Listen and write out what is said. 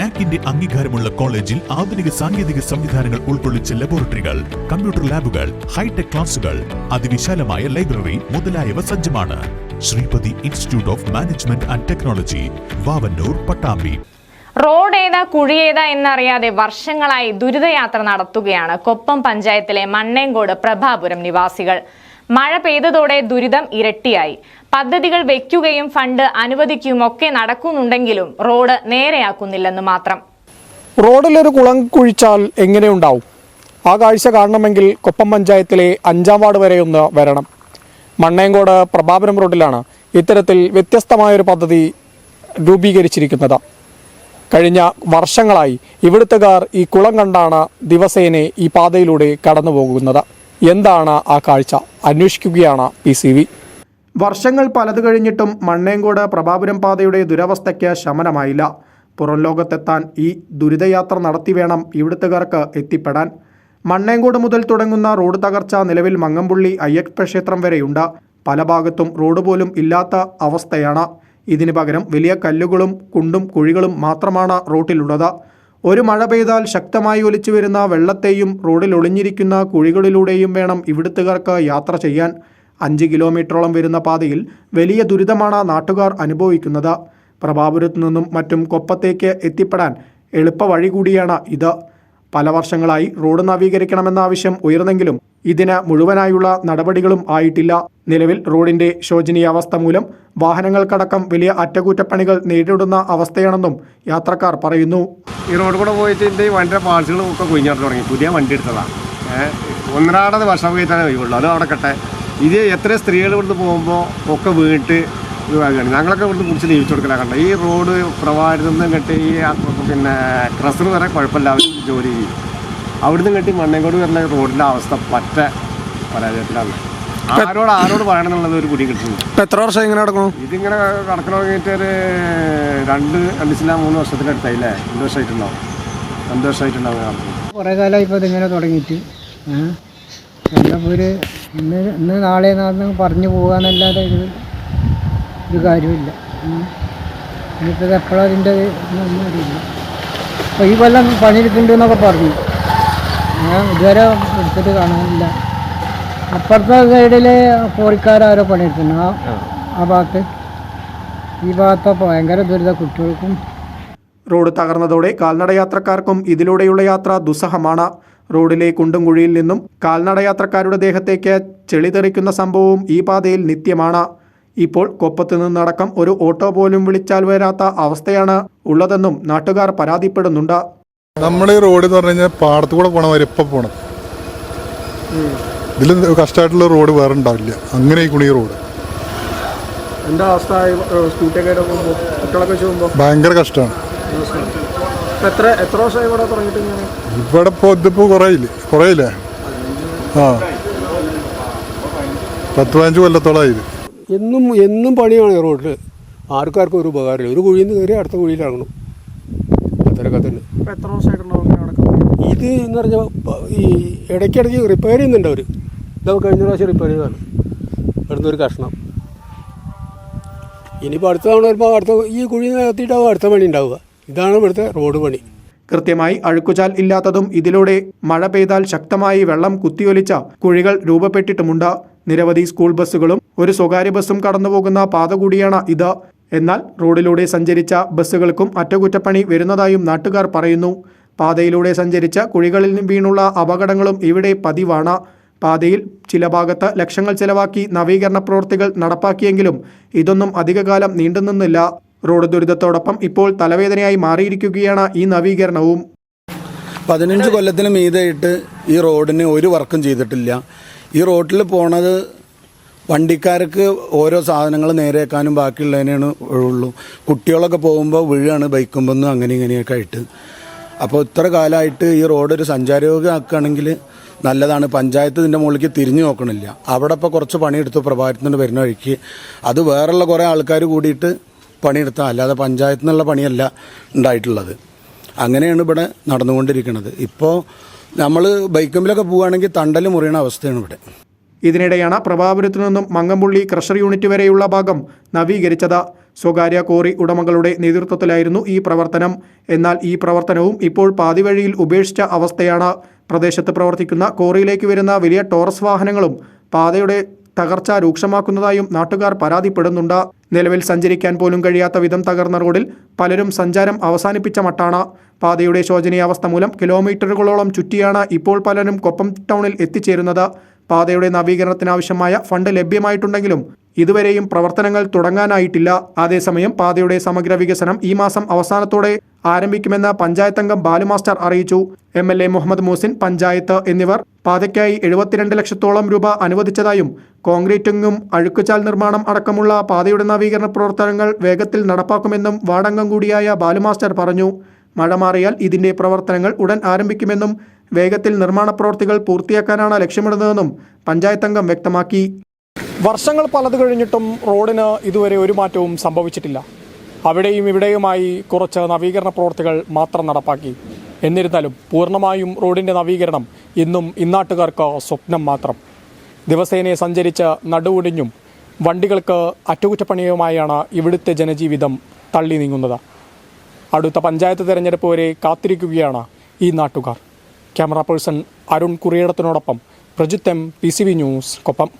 നാക്കിന്റെ അംഗീകാരമുള്ള കോളേജിൽ ആധുനിക സാങ്കേതിക സംവിധാനങ്ങൾ ഉൾക്കൊള്ളിച്ച ലബോറട്ടറികൾ കമ്പ്യൂട്ടർ ലാബുകൾ ഹൈടെക് ക്ലാസുകൾ അതിവിശാലമായ ലൈബ്രറി മുതലായവ സജ്ജമാണ്. Sreepathi institute of management and technology Vavanoor Pattambi. Road ഏതാ കുഴിയേതാ എന്നറിയാതെ വർഷങ്ങളായി ദുരിതയാത്ര നടത്തുകയാണ് കൊപ്പം പഞ്ചായത്തിലെ മണ്ണേങ്കോട് പ്രഭാപുരം നിവാസികൾ. മഴ പെയ്തതോടെ ദുരിതം ഇരട്ടിയായി. പദ്ധതികൾ വെക്കുകയും ഫണ്ട് അനുവദിക്കുകയും ഒക്കെ നടക്കുന്നുണ്ടെങ്കിലും റോഡ് നേരെയാക്കുന്നില്ലെന്ന് മാത്രം. റോഡിലൊരു കുളം കുഴിച്ചാൽ എങ്ങനെയുണ്ടാവും? ആ കാഴ്ച കാണണമെങ്കിൽ കൊപ്പം പഞ്ചായത്തിലെ അഞ്ചാം വാർഡ് വരെ ഒന്ന് വരണം. മണ്ണേങ്കോട് പ്രഭാപുരം റോഡിലാണ് ഇത്തരത്തിൽ വ്യത്യസ്തമായൊരു പദ്ധതി രൂപീകരിച്ചിരിക്കുന്നത്. കഴിഞ്ഞ വർഷങ്ങളായി ഇവിടുത്തുകാർ ഈ കുളം കണ്ടാണ് ദിവസേനെ ഈ പാതയിലൂടെ കടന്നു പോകുന്നത് എന്താണ് ആ കാഴ്ച? അന്വേഷിക്കുകയാണ് പി സി വി. വർഷങ്ങൾ പലത് കഴിഞ്ഞിട്ടും മണ്ണേങ്കോട് പ്രഭാപുരം പാതയുടെ ദുരവസ്ഥയ്ക്ക് ശമനമായില്ല. പുറം ലോകത്തെത്താൻ ഈ ദുരിതയാത്ര നടത്തി വേണം ഇവിടുത്തുകാർക്ക് എത്തിപ്പെടാൻ. മണ്ണേങ്കോട് മുതൽ തുടങ്ങുന്ന റോഡ് തകർച്ച നിലവിൽ മങ്ങമ്പുള്ളി അയ്യപ്പ ക്ഷേത്രം വരെയുണ്ട്. പല ഭാഗത്തും റോഡ് പോലും ഇല്ലാത്ത അവസ്ഥയാണ്. ഇതിനു പകരം വലിയ കല്ലുകളും കുണ്ടും കുഴികളും മാത്രമാണ് റോട്ടിലുള്ളത്. ഒരു മഴ പെയ്താൽ ശക്തമായി ഒലിച്ചു വരുന്ന വെള്ളത്തെയും റോഡിൽ ഒളിഞ്ഞിരിക്കുന്ന കുഴികളിലൂടെയും വേണം ഇവിടുത്തുകാർക്ക് യാത്ര ചെയ്യാൻ. അഞ്ച് കിലോമീറ്ററോളം വരുന്ന പാതയിൽ വലിയ ദുരിതമാണ് നാട്ടുകാർ അനുഭവിക്കുന്നത്. പ്രഭാപുരത്തു നിന്നും മറ്റും കൊപ്പത്തേക്ക് എത്തിപ്പെടാൻ എളുപ്പ വഴി കൂടിയാണ് ഇത്. പല വർഷങ്ങളായി റോഡ് നവീകരിക്കണമെന്ന ആവശ്യം ഉയർന്നെങ്കിലും ഇതിന് മുഴുവനായുള്ള നടപടികളും ആയിട്ടില്ല. നിലവിൽ റോഡിന്റെ ശോചനീയാവസ്ഥ മൂലം വാഹനങ്ങൾക്കടക്കം വലിയ അറ്റകുറ്റപ്പണികൾ നേരിടുന്ന അവസ്ഥയാണെന്നും യാത്രക്കാർ പറയുന്നു. ഈ റോഡ് കൂടെ പോയിട്ട് വണ്ടിയുടെ പാർട്സുകളും ഒക്കെ കുഞ്ഞാട്ട് തുടങ്ങി. പുതിയ വണ്ടി എടുത്തതാണ്. ഒന്നാടത് വർഷം പോയിട്ടാണ് അത് അവിടെ ഇത് എത്ര സ്ത്രീകൾ ഇവിടുന്ന് പോകുമ്പോൾ ഒക്കെ ഇതാക്കുകയാണ് ഞങ്ങളൊക്കെ ഇവിടുന്ന് കുറിച്ച് ലീവിച്ചു കൊടുക്കലാണ് കണ്ടത്. ഈ റോഡ് പ്രവാഹത്തിൽ നിന്ന് കെട്ടി ഈ പിന്നെ ക്രസർ വരെ കുഴപ്പമില്ല അവർ ജോലി ചെയ്യും. അവിടുന്ന് കെട്ടി മണ്ണേങ്കോട് വരുന്ന റോഡിന്റെ അവസ്ഥ പറ്റ പരാജയത്തിലാണ്. ആരോട് ആരോട് പറയണം എന്നുള്ളത് ഒരു കുടി കിട്ടുന്നുണ്ട് ഇപ്പം എത്ര വർഷം ഇങ്ങനെ നടക്കുന്നു? ഇതിങ്ങനെ കണക്കിന് തുടങ്ങിയിട്ട് ഒരു രണ്ട് രണ്ടിച്ചില്ല മൂന്ന് വർഷത്തിനടുത്തായില്ലേ രണ്ട് വർഷമായിട്ടുണ്ടാവും. രണ്ട് വർഷമായിട്ടുണ്ടാവും കുറേ കാലമായി ഇപ്പോൾ ഇതിങ്ങനെ തുടങ്ങിയിട്ട്. എന്നപ്പോൾ ഒരു ഇന്ന് ഇന്ന് നാളെ നാളെ പറഞ്ഞു പോകാന്നല്ലാതെ ഇത് ഒരു കാര്യമില്ല. ഇനിയിപ്പോൾ ഇത് എപ്പോഴാണ് അതിന്റെ ഒന്നും അറിയില്ല. അപ്പോൾ ഈ കൊല്ലം പണിയെടുക്കുന്നുണ്ട് എന്നൊക്കെ പറഞ്ഞു. ഞാൻ ഇതുവരെ എടുത്തിട്ട് കാണുന്നില്ല. അപ്പുറത്തെ സൈഡിൽ കോറിക്കാരോ പണിയെടുക്കുന്നു. ആ ആ. ഭാഗത്ത്. ഈ ഭാഗത്ത് ഭയങ്കര ദുരിത കുട്ടികൾക്കും. റോഡ് തകർന്നതോടെ കാൽനട യാത്രക്കാർക്കും ഇതിലൂടെയുള്ള യാത്ര ദുസ്സഹമാണ്. റോഡിലെ കുണ്ടും കുഴിയിൽ നിന്നും കാൽനട യാത്രക്കാരുടെ ദേഹത്തേക്ക് ചെളി തെറിക്കുന്ന സംഭവവും ഈ പാതയിൽ നിത്യമാണ്. ഇപ്പോൾ കൊപ്പത്ത് നിന്നടക്കം ഒരു ഓട്ടോ പോലും വിളിച്ചാൽ വരാത്ത അവസ്ഥയാണ് ഉള്ളതെന്നും നാട്ടുകാർ പരാതിപ്പെടുന്നുണ്ട്. നമ്മൾ ഈ റോഡ് എന്ന് പറഞ്ഞു കഴിഞ്ഞാൽ പാടത്തുകൂടെ കൂടെ പോണ വരെ ഇപ്പം പോണം. ഇതിൽ കഷ്ടമായിട്ടുള്ള റോഡ് വേറെ ഉണ്ടാവില്ല. അങ്ങനെ ഈ റോഡ്. എന്താ അവസ്ഥ? സ്കൂട്ടിയൊക്കെ കുട്ടികളൊക്കെ പോകുമ്പോൾ ഭയങ്കര കഷ്ടമാണ് എത്ര എത്ര വർഷമായി ഇവിടെ തുടങ്ങിയിട്ട് ഇങ്ങനെ? ഇവിടെ ഇപ്പോൾ ഇതിപ്പോൾ കുറയില്ലേ? കുറയില്ലേ? ആ. പത്ത് പതിനഞ്ച് കൊല്ലത്തോളമായി എന്നും എന്നും പണിയാണ് ഈ റോഡിൽ. ആർക്കാർക്കും ഒരു ഉപകാരമില്ല. ഒരു കുഴിയിൽ നിന്ന് കയറി അടുത്ത കുഴിയിൽ ഇറങ്ങണം. അത്രയൊക്കെ തന്നെ. എത്ര വർഷമായിട്ടുണ്ടാവും ഇത് എന്ന് പറഞ്ഞാൽ ഈ ഇടയ്ക്കിടയ്ക്ക് റിപ്പയർ ചെയ്യുന്നുണ്ട് അവർ ഇതൊക്കെ കഴിഞ്ഞ പ്രാവശ്യം റിപ്പയർ ചെയ്തതാണ്. ഇവിടുന്ന് ഒരു കഷ്ണം. ഇനിയിപ്പോൾ അടുത്ത തവണ വരുമ്പോൾ അടുത്ത ഈ കുഴി നികത്തിയിട്ടാവും അടുത്ത പണി ഉണ്ടാവുക. ഇതാണ് ഇവിടുത്തെ റോഡ് പണി. കൃത്യമായി അഴുക്കുചാൽ ഇല്ലാത്തതും ഇതിലൂടെ മഴ പെയ്താൽ ശക്തമായി വെള്ളം കുത്തിയൊലിച്ച കുഴികൾ രൂപപ്പെട്ടിട്ടുമുണ്ട്. നിരവധി സ്കൂൾ ബസ്സുകളും ഒരു സ്വകാര്യ ബസ്സും കടന്നുപോകുന്ന പാത കൂടിയാണ് ഇത്. എന്നാൽ റോഡിലൂടെ സഞ്ചരിച്ച ബസ്സുകൾക്കും അറ്റകുറ്റപ്പണി വരുന്നതായും നാട്ടുകാർ പറയുന്നു. പാതയിലൂടെ സഞ്ചരിച്ച കുഴികളിൽ വീണുള്ള അപകടങ്ങളും ഇവിടെ പതിവാണ്. പാതയിൽ ചില ഭാഗത്ത് ലക്ഷങ്ങൾ ചെലവാക്കി നവീകരണ പ്രവൃത്തികൾ നടപ്പാക്കിയെങ്കിലും ഇതൊന്നും അധികകാലം നീണ്ടുനിന്നില്ല. റോഡ് ദുരിതത്തോടൊപ്പം ഇപ്പോൾ തലവേദനയായി മാറിയിരിക്കുകയാണ് ഈ നവീകരണവും. പതിനഞ്ച് കൊല്ലത്തിന് മീതെയിട്ട് ഈ റോഡിന് ഒരു വർക്കും ചെയ്തിട്ടില്ല. ഈ റോട്ടിൽ പോണത് വണ്ടിക്കാർക്ക് ഓരോ സാധനങ്ങൾ നേരെയാക്കാനും ബാക്കിയുള്ളതിനാണ് ഉള്ളൂ. കുട്ടികളൊക്കെ പോകുമ്പോൾ വീഴാണ് ബൈക്കുമ്പോൾ അങ്ങനെ ഇങ്ങനെയൊക്കെ ആയിട്ട്. അപ്പോൾ ഇത്ര കാലമായിട്ട് ഈ റോഡ് ഒരു സഞ്ചാരയോഗ്യമാക്കുകയാണെങ്കിൽ നല്ലതാണ്. പഞ്ചായത്ത് ഇതിന്റെ മുകളിലേക്ക് തിരിഞ്ഞു നോക്കണില്ല. അവിടെ ഇപ്പോൾ കുറച്ച് പണിയെടുത്തു പ്രഭാതത്തിന് വരുന്ന വഴിക്ക്. അത് വേറെയുള്ള കുറേ ആൾക്കാർ കൂടിയിട്ട് പണിയെടുത്താൽ അല്ലാതെ പഞ്ചായത്തിൽ നിന്നുള്ള പണിയല്ല ഉണ്ടായിട്ടുള്ളത്. അങ്ങനെയാണ് ഇവിടെ നടന്നുകൊണ്ടിരിക്കുന്നത് ഇപ്പോൾ നമ്മൾ ബൈക്കമ്പിലൊക്കെ പോവുകയാണെങ്കിൽ തണ്ടൽ മുറിയണ അവസ്ഥയാണ് ഇവിടെ. ഇതിനിടെയാണ് പ്രഭാപുരത്തു നിന്നും മങ്ങമ്പുള്ളി ക്രഷർ യൂണിറ്റ് വരെയുള്ള ഭാഗം നവീകരിച്ചത്. സ്വകാര്യ കോറി ഉടമകളുടെ നേതൃത്വത്തിലായിരുന്നു ഈ പ്രവർത്തനം. എന്നാൽ ഈ പ്രവർത്തനവും ഇപ്പോൾ പാതിവഴിയിൽ ഉപേക്ഷിച്ച അവസ്ഥയാണ്. പ്രദേശത്ത് പ്രവർത്തിക്കുന്ന കോറിയിലേക്ക് വരുന്ന വലിയ ടോറസ് വാഹനങ്ങളും പാതയുടെ തകർച്ച രൂക്ഷമാക്കുന്നതായും നാട്ടുകാർ പരാതിപ്പെടുന്നുണ്ട്. നിലവിൽ സഞ്ചരിക്കാൻ പോലും കഴിയാത്ത വിധം തകർന്ന റോഡിൽ പലരും സഞ്ചാരം അവസാനിപ്പിച്ച മട്ടാണ്. പാതയുടെ ശോചനീയാവസ്ഥ മൂലം കിലോമീറ്ററുകളോളം ചുറ്റിയാണ് ഇപ്പോൾ പലരും കൊപ്പം ടൗണിൽ എത്തിച്ചേരുന്നത്. പാതയുടെ നവീകരണത്തിനാവശ്യമായ ഫണ്ട് ലഭ്യമായിട്ടുണ്ടെങ്കിലും ഇതുവരെയും പ്രവർത്തനങ്ങൾ തുടങ്ങാനായിട്ടില്ല. അതേസമയം പാതയുടെ സമഗ്ര വികസനം ഈ മാസം അവസാനത്തോടെ ആരംഭിക്കുമെന്ന് പഞ്ചായത്ത് അംഗം ബാലുമാസ്റ്റർ അറിയിച്ചു. M L A Muhammad Muhsin panchayat എന്നിവർ പാതയ്ക്കായി എഴുപത്തിരണ്ട് ലക്ഷത്തോളം രൂപ അനുവദിച്ചതായും കോൺക്രീറ്റിംഗും അഴുക്കുചാൽ നിർമ്മാണം അടക്കമുള്ള പാതയുടെ നവീകരണ പ്രവർത്തനങ്ങൾ വേഗത്തിൽ നടപ്പാക്കുമെന്നും വാർഡംഗം കൂടിയായ ബാലുമാസ്റ്റർ പറഞ്ഞു. മഴ മാറിയാൽ ഇതിന്റെ പ്രവർത്തനങ്ങൾ ഉടൻ ആരംഭിക്കുമെന്നും വേഗത്തിൽ നിർമ്മാണ പ്രവൃത്തികൾ പൂർത്തിയാക്കാനാണ് ലക്ഷ്യമിടുന്നതെന്നും പഞ്ചായത്തംഗം വ്യക്തമാക്കി. വർഷങ്ങൾ പലത് കഴിഞ്ഞിട്ടും റോഡിന് ഇതുവരെ ഒരു മാറ്റവും സംഭവിച്ചിട്ടില്ല. അവിടെയും ഇവിടെയുമായി കുറച്ച് നവീകരണ പ്രവൃത്തികൾ മാത്രം നടപ്പാക്കി. എന്നിരുന്നാലും പൂർണമായും റോഡിന്റെ നവീകരണം ഇന്നും ഇന്നാട്ടുകാർക്ക് സ്വപ്നം മാത്രം. ദിവസേനയെ സഞ്ചരിച്ച് നടുവൊടിഞ്ഞും വണ്ടികൾക്ക് അറ്റകുറ്റപ്പണിയുമായാണ് ഇവിടുത്തെ ജനജീവിതം തള്ളി നീങ്ങുന്നത്. അടുത്ത പഞ്ചായത്ത് തെരഞ്ഞെടുപ്പ് വരെ കാത്തിരിക്കുകയാണ് ഈ നാട്ടുകാർ. ക്യാമറ പേഴ്സൺ അരുൺ കുറിയിടത്തിനോടൊപ്പം പ്രജിത്തം P C V news Koppam.